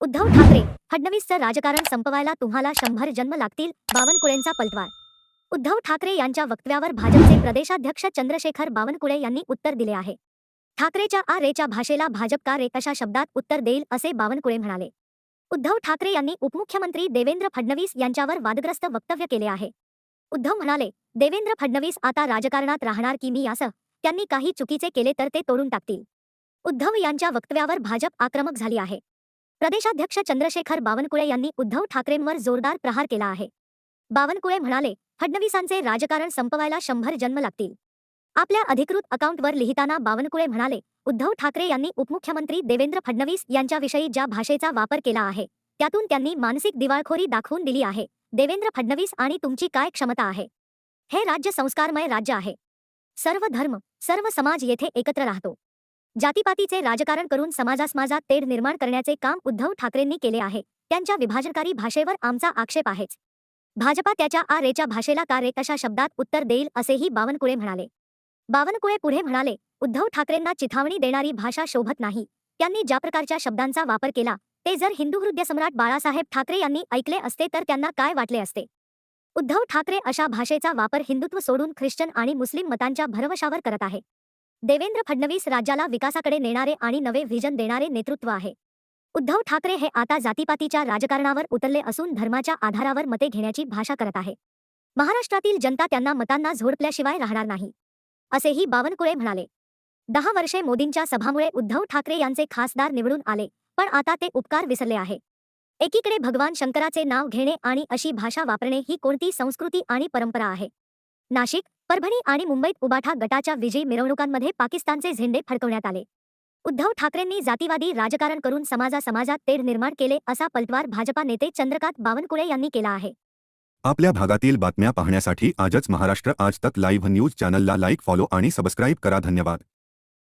उद्धव ठाकरे फडणवीसचं राजकारण संपवायला तुम्हाला शंभर जन्म लागतील बावनकुळेंचा पलटवार. उद्धव ठाकरे यांच्या वक्तव्यावर भाजपचे प्रदेशाध्यक्ष चंद्रशेखर बावनकुळे यांनी उत्तर दिले आहे. ठाकरेच्या आ रेच्या भाषेला भाजप का रे कशा शब्दात उत्तर देईल असे बावनकुळे म्हणाले. उद्धव ठाकरे यांनी उपमुख्यमंत्री देवेंद्र फडणवीस यांच्यावर वादग्रस्त वक्तव्य केले आहे. उद्धव म्हणाले देवेंद्र फडणवीस आता राजकारणात राहणार की मी असं? त्यांनी काही चुकीचे केले तर ते तोडून टाकतील. उद्धव यांच्या वक्तव्यावर भाजप आक्रमक झाली आहे. प्रदेशाध्यक्ष चंद्रशेखर बावनकुळे यांनी उद्धव ठाकरेंवर जोरदार प्रहार केला आहे. बावनकुळे म्हणाले फडणवीसांचे राजकारण संपवायला शंभर जन्म लागतील. आपल्या अधिकृत अकाउंटवर लिहिताना बावनकुळे म्हणाले उद्धव ठाकरे यांनी उपमुख्यमंत्री देवेंद्र फडणवीस यांच्याविषयी ज्या भाषेचा वापर केला आहे त्यातून त्यांनी मानसिक दिवाळखोरी दाखवून दिली आहे. देवेंद्र फडणवीस आणि तुमची काय क्षमता आहे? हे राज्य संस्कारमय राज्य आहे. सर्व धर्म सर्व समाज येथे एकत्र राहतो. जातीपातीचे राजकारण करून समाजासमाजात तेढ निर्माण करण्याचे काम उद्धव ठाकरेंनी केले आहे. त्यांच्या विभाजनकारी भाषेवर आमचा आक्षेप आहेच. भाजपा त्याच्या आ रेच्या भाषेला का रे कशा शब्दात उत्तर देईल असेही बावनकुळे म्हणाले. बावनकुळे पुढे म्हणाले उद्धव ठाकरेंना चिथावणी देणारी भाषा शोभत नाही. त्यांनी ज्या प्रकारच्या शब्दांचा वापर केला ते जर हिंदू हृदय सम्राट बाळासाहेब ठाकरे यांनी ऐकले असते तर त्यांना काय वाटले असते? उद्धव ठाकरे अशा भाषेचा वापर हिंदुत्व सोडून ख्रिश्चन आणि मुस्लिम मतांच्या भरवशावर करत आहे. देवेंद्र फडणवीस राज्याला विकासाकडे नेणारे आणि नवे व्हिजन देणारे नेतृत्व आहे. उद्धव ठाकरे हे आता जातीपातीच्या राजकारणावर उतरले असून धर्माच्या आधारावर मते घेण्याची भाषा करत आहे. महाराष्ट्रातील जनता त्यांना मतांना झोडपल्याशिवाय राहणार नाही. असेही बावनकुळे म्हणाले. दहा वर्षे मोदींच्या सभामुळे उद्धव ठाकरे यांचे खासदार निवडून आले पण आता ते उपकार विसरले आहे. एकीकडे भगवान शंकराचे नाव घेणे आणि अशी भाषा वापरणे ही कोणती संस्कृती आणि परंपरा आहे? नाशिक परभणी आणि मुंबईत उबाठा गटाच्या विजयी मिरवणुकांमध्ये पाकिस्तानचे झेंडे फडकवण्यात आले. उद्धव ठाकरेंनी जातीवादी राजकारण करून समाजा समाजात तेढ निर्माण केले असा पलटवार भाजपा नेते चंद्रकांत बावनकुळे यांनी केला आहे. आपल्या भागातील बातम्या पाहण्यासाठी आजच महाराष्ट्र आज तक लाईव्ह न्यूज चॅनलला लाईक फॉलो आणि सबस्क्राईब करा. धन्यवाद.